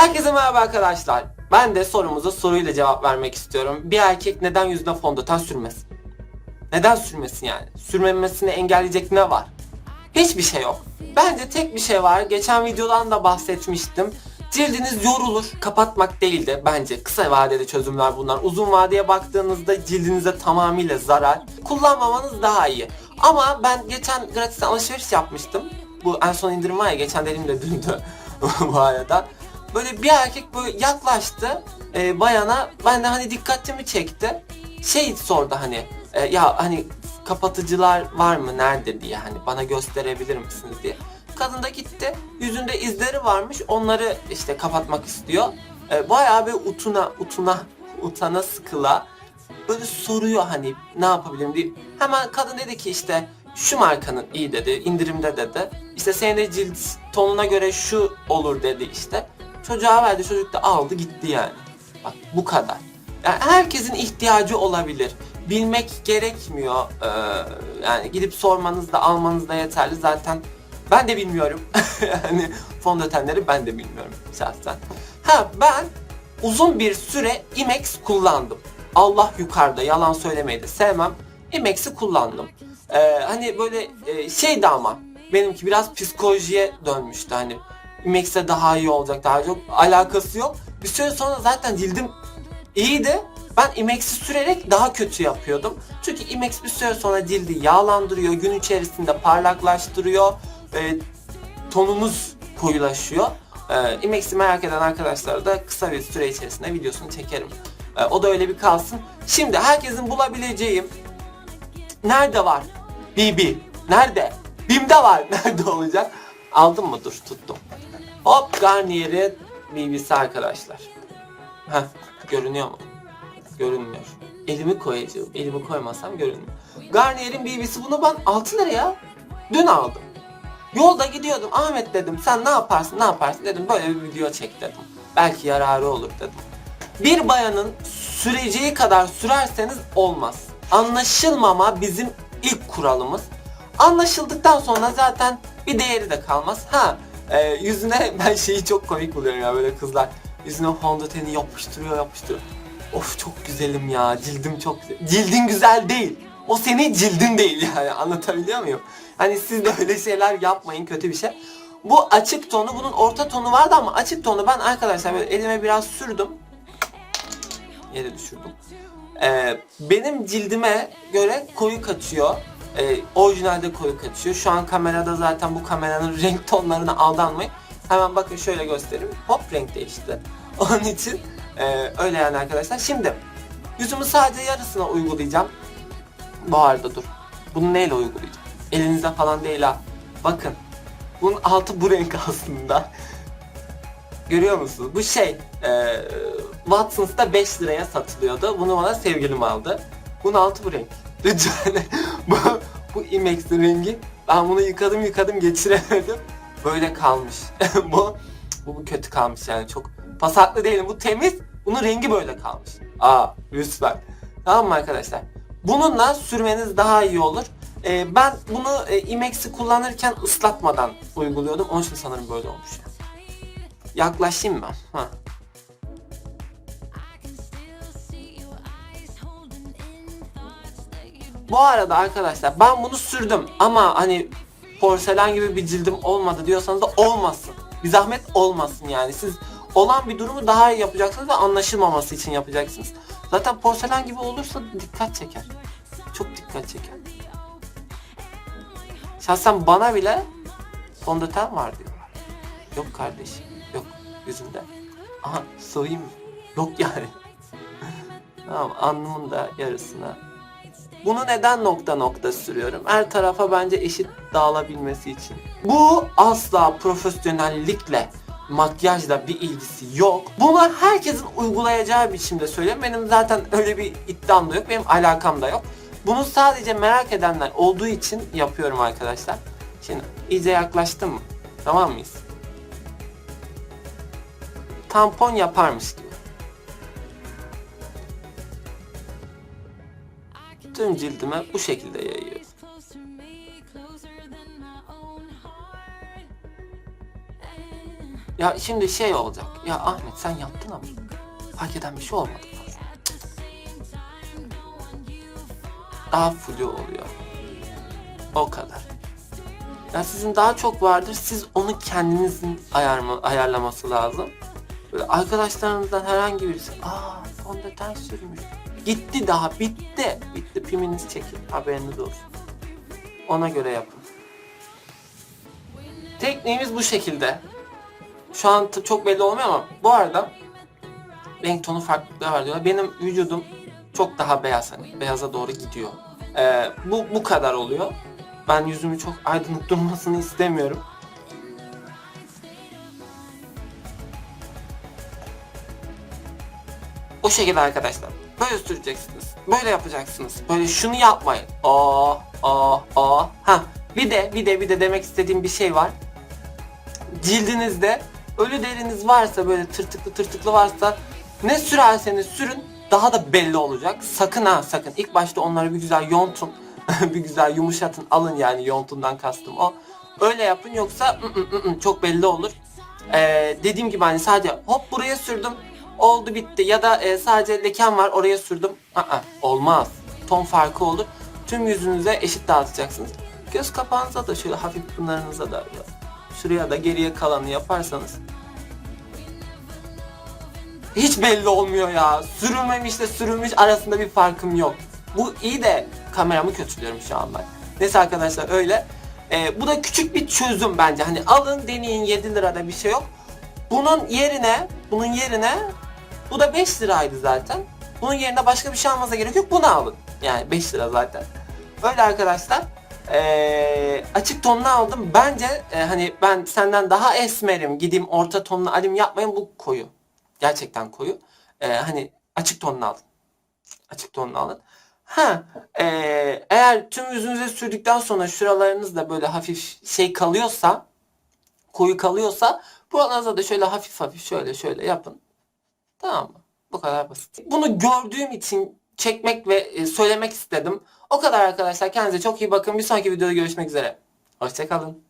Herkese merhaba arkadaşlar. Ben de sorumuza soruyla cevap vermek istiyorum. Bir erkek neden yüzüne fondöten sürmesin? Neden sürmesin yani? Sürmemesini engelleyecek ne var? Hiçbir şey yok. Bence tek bir şey var. Geçen videodan da bahsetmiştim. Cildiniz yorulur. Kapatmak değil de bence kısa vadeli çözümler bunlar. Uzun vadeye baktığınızda cildinize tamamıyla zarar. Kullanmamanız daha iyi. Ama ben geçen gratis alışveriş yapmıştım. Bu en son indirim var ya geçen dediğim de dündü bu arada. Böyle bir erkek böyle yaklaştı e, bayana. Ben de hani dikkatimi çekti. Şey sordu hani e, ya hani kapatıcılar var mı nerede diye hani bana gösterebilir misiniz diye. Kadın da gitti. Yüzünde izleri varmış. Onları işte kapatmak istiyor. E, bayağı bir utuna utuna utana sıkıla böyle soruyor hani ne yapabilirim diye. Hemen kadın dedi ki işte şu markanın iyi dedi, indirimde dedi. İşte senin de cilt tonuna göre şu olur dedi işte. Çocuğa verdi, çocuk da aldı gitti yani. Bak bu kadar. Yani herkesin ihtiyacı olabilir. Bilmek gerekmiyor. Ee, yani gidip sormanız da almanız da yeterli. Zaten ben de bilmiyorum. yani fondötenleri ben de bilmiyorum şahsen. Ha ben uzun bir süre Imex kullandım. Allah yukarıda yalan söylemeyi de sevmem. Imex'i kullandım. Ee, hani böyle e, şeydi ama benimki biraz psikolojiye dönmüştü hani Imex'e daha iyi olacak daha çok alakası yok. Bir süre sonra zaten cildim iyiydi. Ben Imex'i sürerek daha kötü yapıyordum. Çünkü Imex bir süre sonra cildi yağlandırıyor, gün içerisinde parlaklaştırıyor, e, tonunuz koyulaşıyor. E, Imex'i merak eden arkadaşlar da kısa bir süre içerisinde videosunu çekerim. E, o da öyle bir kalsın. Şimdi herkesin bulabileceği nerede var? BB. Nerede? BİM'de var. Nerede olacak? Aldın mı? Dur tuttum. Hop Garnier'in BB'si arkadaşlar. Heh, görünüyor mu? Görünmüyor. Elimi koyacağım. Elimi koymasam görünmüyor. Garnier'in BB'si bunu ben 6 liraya dün aldım. Yolda gidiyordum. Ahmet dedim sen ne yaparsın ne yaparsın dedim. Böyle bir video çek dedim. Belki yararı olur dedim. Bir bayanın süreceği kadar sürerseniz olmaz. Anlaşılmama bizim ilk kuralımız. Anlaşıldıktan sonra zaten bir değeri de kalmaz. Ha e, yüzüne ben şeyi çok komik buluyorum ya böyle kızlar. Yüzüne fondöteni yapıştırıyor yapıştırıyor. Of çok güzelim ya cildim çok güzel. Cildin güzel değil. O senin cildin değil yani anlatabiliyor muyum? Hani siz de öyle şeyler yapmayın kötü bir şey. Bu açık tonu bunun orta tonu vardı ama açık tonu ben arkadaşlar böyle elime biraz sürdüm. Yere düşürdüm. Ee, benim cildime göre koyu kaçıyor. Ee, orijinalde koyu kaçıyor. Şu an kamerada zaten bu kameranın renk tonlarına aldanmayın. Hemen bakın şöyle göstereyim. Hop renk değişti. Onun için e, öyle yani arkadaşlar. Şimdi yüzümü sadece yarısına uygulayacağım. Bu arada dur. Bunu neyle uygulayacağım? Elinizde falan değil ha. Bakın. Bunun altı bu renk aslında. Görüyor musunuz? Bu şey e, Watson's'ta 5 liraya satılıyordu. Bunu bana sevgilim aldı. Bunun altı bu renk. Lütfen bu, bu Imex'in rengi. Ben bunu yıkadım yıkadım geçiremedim. Böyle kalmış. bu, bu bu kötü kalmış yani çok pasaklı değilim. Bu temiz. Bunun rengi böyle kalmış. Aa lütfen. Tamam mı arkadaşlar? Bununla sürmeniz daha iyi olur. Ee, ben bunu e, Imex'i kullanırken ıslatmadan uyguluyordum. Onun için sanırım böyle olmuş. Yaklaşayım ben. Ha. Bu arada arkadaşlar ben bunu sürdüm ama hani porselen gibi bir cildim olmadı diyorsanız da olmasın. Bir zahmet olmasın yani. Siz olan bir durumu daha iyi yapacaksınız ve anlaşılmaması için yapacaksınız. Zaten porselen gibi olursa dikkat çeker. Çok dikkat çeker. Şahsen bana bile fondöten var diyorlar. Yok kardeşim. Yok yüzümde. Aha soyayım? Yok yani. tamam alnımın da yarısına. Bunu neden nokta nokta sürüyorum? Her tarafa bence eşit dağılabilmesi için. Bu asla profesyonellikle makyajla bir ilgisi yok. Bunu herkesin uygulayacağı biçimde söylüyorum. Benim zaten öyle bir iddiam da yok. Benim alakam da yok. Bunu sadece merak edenler olduğu için yapıyorum arkadaşlar. Şimdi iyice yaklaştım mı? Tamam mıyız? Tampon yaparmış gibi. Tüm cildime bu şekilde yayıyorum. Ya şimdi şey olacak. Ya Ahmet sen yaptın ama fark eden bir şey olmadı. Daha flu oluyor. O kadar. Ya sizin daha çok vardır. Siz onu kendinizin ayarma, ayarlaması lazım. Böyle arkadaşlarınızdan herhangi birisi aa fondöten sürmüş. Gitti daha bitti. Bitti piminiz çekin haberiniz olsun. Ona göre yapın. Tekniğimiz bu şekilde. Şu an çok belli olmuyor ama bu arada renk tonu farklılıkları var diyorlar. Benim vücudum çok daha beyaz hani beyaza doğru gidiyor. Ee, bu bu kadar oluyor. Ben yüzümü çok aydınlık durmasını istemiyorum. O şekilde arkadaşlar. Böyle süreceksiniz. Böyle yapacaksınız. Böyle şunu yapmayın. Aa, aa, aa. Ha, bir de bir de bir de demek istediğim bir şey var. Cildinizde ölü deriniz varsa böyle tırtıklı tırtıklı varsa ne sürerseniz sürün daha da belli olacak. Sakın ha sakın. İlk başta onları bir güzel yontun. bir güzel yumuşatın. Alın yani yontundan kastım o. Öyle yapın yoksa ı, ı, ı, ı, çok belli olur. Ee, dediğim gibi hani sadece hop buraya sürdüm oldu bitti ya da e, sadece leken var oraya sürdüm. Aa, olmaz. Ton farkı olur. Tüm yüzünüze eşit dağıtacaksınız. Göz kapağınıza da şöyle hafif pınarınıza da şuraya da geriye kalanı yaparsanız hiç belli olmuyor ya. Sürülmemişle sürülmüş arasında bir farkım yok. Bu iyi de kameramı kötülüyorum şu an ben. Neyse arkadaşlar öyle. Ee, bu da küçük bir çözüm bence. Hani alın deneyin 7 lirada bir şey yok. Bunun yerine, bunun yerine bu da 5 liraydı zaten. Bunun yerine başka bir şey almanıza gerek yok. Bunu alın. Yani 5 lira zaten. Öyle arkadaşlar. Ee, açık tonlu aldım. Bence e, hani ben senden daha esmerim. Gideyim orta tonlu alayım yapmayın. Bu koyu. Gerçekten koyu. Ee, hani açık tonlu alın. Açık tonlu alın. Ha, ee, eğer tüm yüzünüze sürdükten sonra şuralarınız da böyle hafif şey kalıyorsa, koyu kalıyorsa buralarınıza da şöyle hafif hafif şöyle şöyle yapın. Tamam mı? Bu kadar basit. Bunu gördüğüm için çekmek ve e, söylemek istedim. O kadar arkadaşlar. Kendinize çok iyi bakın. Bir sonraki videoda görüşmek üzere. Hoşçakalın.